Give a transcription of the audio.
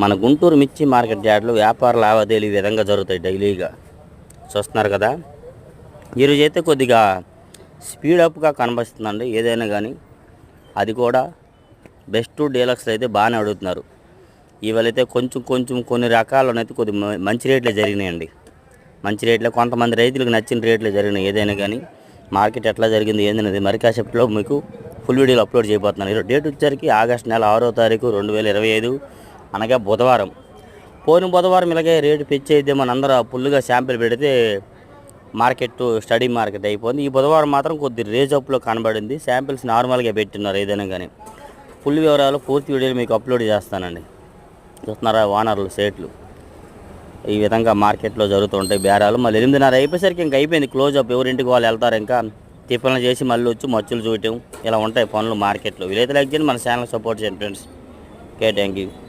మన గుంటూరు మిర్చి మార్కెట్ యార్డ్లో వ్యాపార లావాదేవీలు ఈ విధంగా జరుగుతాయి డైలీగా. చూస్తున్నారు కదా? ఈరోజు అయితే కొద్దిగా స్పీడ్ అప్గా కనిపిస్తుందండి ఏదైనా కానీ అది కూడా బెస్ట్ డీలక్స్ అయితే బాగానే అడుగుతున్నారు. ఇవాళైతే కొంచెం కొంచెం కొన్ని రకాలనైతే కొద్ది మంచి రేట్లే జరిగినాయండి. మంచి రేట్లో కొంతమంది రైతులకు నచ్చిన రేట్లే జరిగినాయి. ఏదైనా కానీ మార్కెట్ ఎట్లా జరిగింది ఏందనేది మరి కాసేపులో మీకు ఫుల్ వీడియోలో అప్లోడ్ చేయబోతున్నాను. ఈరోజు డేట్ వచ్చేసరికి ఆగస్ట్ నెల ఆరో తారీఖు రెండు వేల ఇరవై ఐదు. అనగా బుధవారం. పోయిన బుధవారం ఇలాగే రేటు పెంచి మన మనందరూ ఫుల్గా శాంపిల్ పెడితే మార్కెట్ స్టడీ మార్కెట్ అయిపోయింది. ఈ బుధవారం మాత్రం కొద్ది రేజ్ అప్లో కనబడింది. శాంపిల్స్ నార్మల్గా పెట్టున్నారు ఏదైనా కానీ ఫుల్ వివరాలు పూర్తి వీడియోలు మీకు అప్లోడ్ చేస్తానండి. చూస్తున్నారా వానర్లు సేట్లు. ఈ విధంగా మార్కెట్లో జరుగుతుంటాయి బేరాలు. మళ్ళీ ఎనిమిదిన్నర అయిపోయేసరికి ఇంకా అయిపోయింది క్లోజ్ అప్. ఎవరింటికి వాళ్ళు వెళ్తారు ఇంకా టిఫిన్లు చేసి మళ్ళీ వచ్చి మచ్చులు చూడటం. ఇలా ఉంటాయి పనులు మార్కెట్లో. వీలైతే లైక్ చేయండి మన ఛానల్ సపోర్ట్ చేయండి ఫ్రెండ్స్. Okay thank you